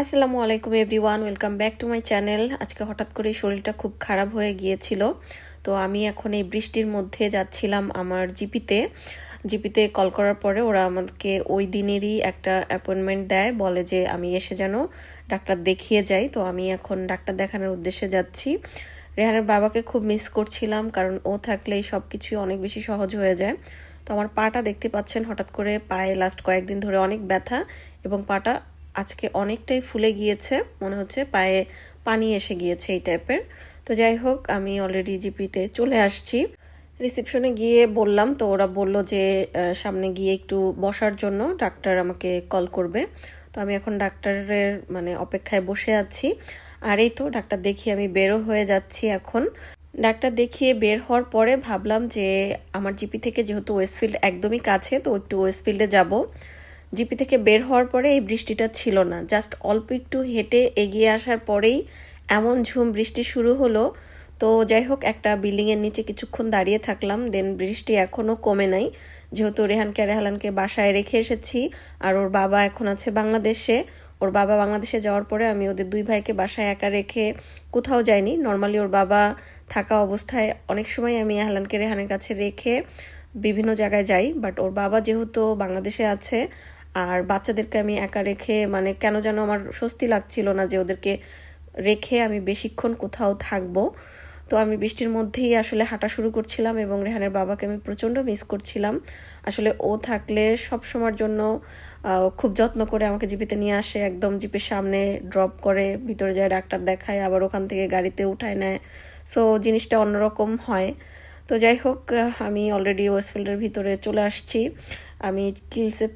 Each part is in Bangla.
আসসালামু আলাইকুম everyone, welcome back to my channel. আজকে হঠাৎ করে শরীরটা খুব খারাপ হয়ে গিয়েছিল। তো আমি এখন এই বৃষ্টির মধ্যে যাচ্ছিলাম আমার জিপিতে। জিপিতে কল করার পরে ওরা আমাকে ওই দিনেরই একটা অ্যাপয়েন্টমেন্ট দেয়, বলে যে আমি এসে যেন ডাক্তার দেখিয়ে যাই। তো আমি এখন ডাক্তার দেখানোর উদ্দেশ্যে যাচ্ছি। রেহানের বাবাকে খুব মিস করছিলাম, কারণ ও থাকলে সব কিছুই অনেক বেশি সহজ হয়ে যায়। তো আমার পাটা দেখতে পাচ্ছেন, হঠাৎ করে পায়ে লাস্ট কয়েকদিন ধরে অনেক ব্যথা এবং পাটা আজকে অনেকটাই ফুলে গিয়েছে, মনে হচ্ছে পায়ে পানি এসে গিয়েছে এই টাইপের তো যাই হোক, আমি অলরেডি জিপিতে চলে আসছি। রিসেপশনে গিয়ে বললাম, তো ওরা বলল যে সামনে গিয়ে একটু বসার জন্য ডাক্তার আমাকে কল করবে। তো আমি এখন ডাক্তারের মানে অপেক্ষায় বসে আছি। আর এই তো ডাক্তার দেখিয়ে আমি বেরো হয়ে যাচ্ছি এখন। ডাক্তার দেখিয়ে বের হওয়ার পরে ভাবলাম যে, আমার জিপি থেকে যেহেতু ওয়েস্টফিল্ড একদমই কাছে, তো একটু ওয়েস্টফিল্ডে যাব। জিপি থেকে বের হওয়ার পরে এই বৃষ্টিটা ছিল না। জাস্ট অল্প একটু হেঁটে এগিয়ে আসার পরেই এমন ঝুম বৃষ্টি শুরু হলো। তো যাই হোক, একটা বিল্ডিংয়ের নিচে কিছুক্ষণ দাঁড়িয়ে থাকলাম। দেন বৃষ্টি এখনও কমে নাই। যেহেতু রেহানকে রেহালানকে বাসায় রেখে এসেছি, আর ওর বাবা এখন আছে বাংলাদেশে। ওর বাবা বাংলাদেশে যাওয়ার পরে আমি ওদের দুই ভাইকে বাসায় একা রেখে কোথাও যাইনি। নর্মালি ওর বাবা থাকা অবস্থায় অনেক সময় আমি আহলানকে রেহানের কাছে রেখে বিভিন্ন জায়গায় যাই। বাট ওর বাবা যেহেতু বাংলাদেশে আছে আর বাচ্চাদেরকে আমি একা রেখে মানে কেন যেন আমার স্বস্তি লাগছিল না যে ওদেরকে রেখে আমি বেশিক্ষণ কোথাও থাকব। তো আমি বৃষ্টির মধ্যেই আসলে হাঁটা শুরু করছিলাম এবং রেহানের বাবাকে আমি প্রচণ্ড মিস করছিলাম। আসলে ও থাকলে সব সময়ের জন্য খুব যত্ন করে আমাকে জিপিতে নিয়ে আসে, একদম জিপের সামনে ড্রপ করে, ভিতরে যায় ডাক্তার দেখায়, আবার ওখান থেকে গাড়িতে উঠায় নেয়। সো জিনিসটা অন্যরকম হয়। তো যাই হোক আমি অলরেডি ওয়েস্টফিল্ডের ভিতরে চলে আসছি। আমি কিলসের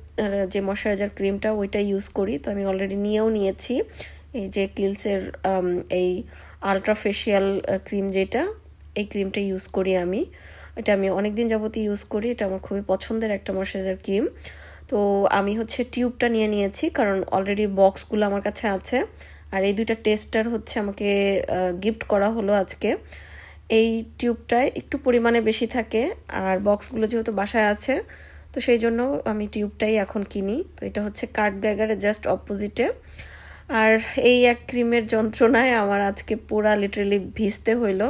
যে ময়শ্চারাইজার ক্রিমটা ওইটা ইউজ করি। তো আমি অলরেডি নিয়েও নিয়েছি। এই যে কিলসের এই আলট্রা ফেশিয়াল ক্রিম যেটা, এই ক্রিমটা ইউজ করি আমি। এটা আমি অনেক দিন যাবতই ইউজ করি। এটা আমার খুবই পছন্দের একটা ময়শ্চারাইজার ক্রিম তো আমি হচ্ছে টিউবটা নিয়ে নিয়েছি, কারণ অলরেডি বক্সগুলো আমার কাছে আছে। আর এই দুইটা টেস্টার হচ্ছে আমাকে গিফট করা হলো আজকে। এই টিউবটায় একটু পরিমাণে বেশি থাকে আর বক্সগুলো যেহেতু বাসায় আছে, তো সেই জন্য আমি টিউবটাই এখন কিনি। তো এটা হচ্ছে কার্ড গ্যাগারের জাস্ট অপোজিটে। আর এই এক ক্রিমের যন্ত্রণায় আমার আজকে পুরা লিটারেলি ভিজতে হইল।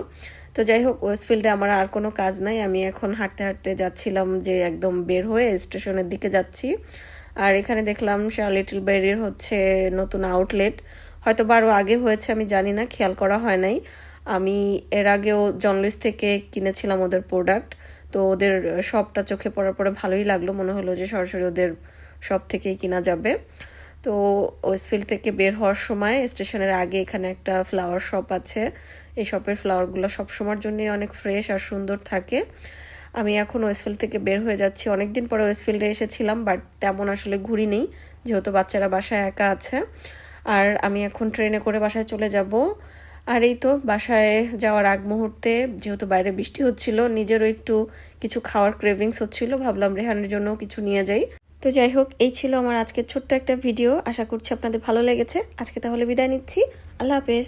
তো যাই হোক ওয়েস্টফিল্ডে আমার আর কোনো কাজ নাই। আমি এখন হাঁটতে হাঁটতে যাচ্ছিলাম যে একদম বের হয়ে স্টেশনের দিকে যাচ্ছি। আর এখানে দেখলাম শাহ লিটল বেরির হচ্ছে নতুন আউটলেট হয়তো বা আরও আগে হয়েছে, আমি জানি না, খেয়াল করা হয় নাই। আমি এর আগেও জনলিস থেকে কিনেছিলাম ওদের প্রোডাক্ট তো ওদের শপটা চোখে পড়ার পরে ভালোই লাগল। মনে হলো যে সরাসরি ওদের শপ থেকেই কিনা যাবে। তো ওয়েস্টফিল্ড থেকে বের হওয়ার সময় স্টেশনের আগে এখানে একটা ফ্লাওয়ার শপ আছে। এই শপের ফ্লাওয়ারগুলো সব সময়ের জন্যই অনেক ফ্রেশ আর সুন্দর থাকে। আমি এখন ওয়েস্টফিল্ড থেকে বের হয়ে যাচ্ছি। অনেক দিন পরে ওয়েস্টফিল্ডে এসেছিলাম বাট তেমন আসলে ঘুরি নেই, যেহেতু বাচ্চারা বাসায় একা আছে। আর আমি এখন ট্রেনে করে বাসায় চলে যাব। আর এই তো বাসায় যাওয়ার আগ মুহূর্তে, যেহেতু বাইরে বৃষ্টি হচ্ছিল, নিজেরও একটু কিছু খাওয়ার ক্রেভিংস হচ্ছিল, ভাবলাম রেহানের জন্য কিছু নিয়ে যাই। তো যাই হোক, এই ছিল আমার আজকের ছোট্ট একটা ভিডিও আশা করছি আপনাদের ভালো লেগেছে। আজকে তাহলে বিদায় নিচ্ছি। আল্লাহ হাফেজ।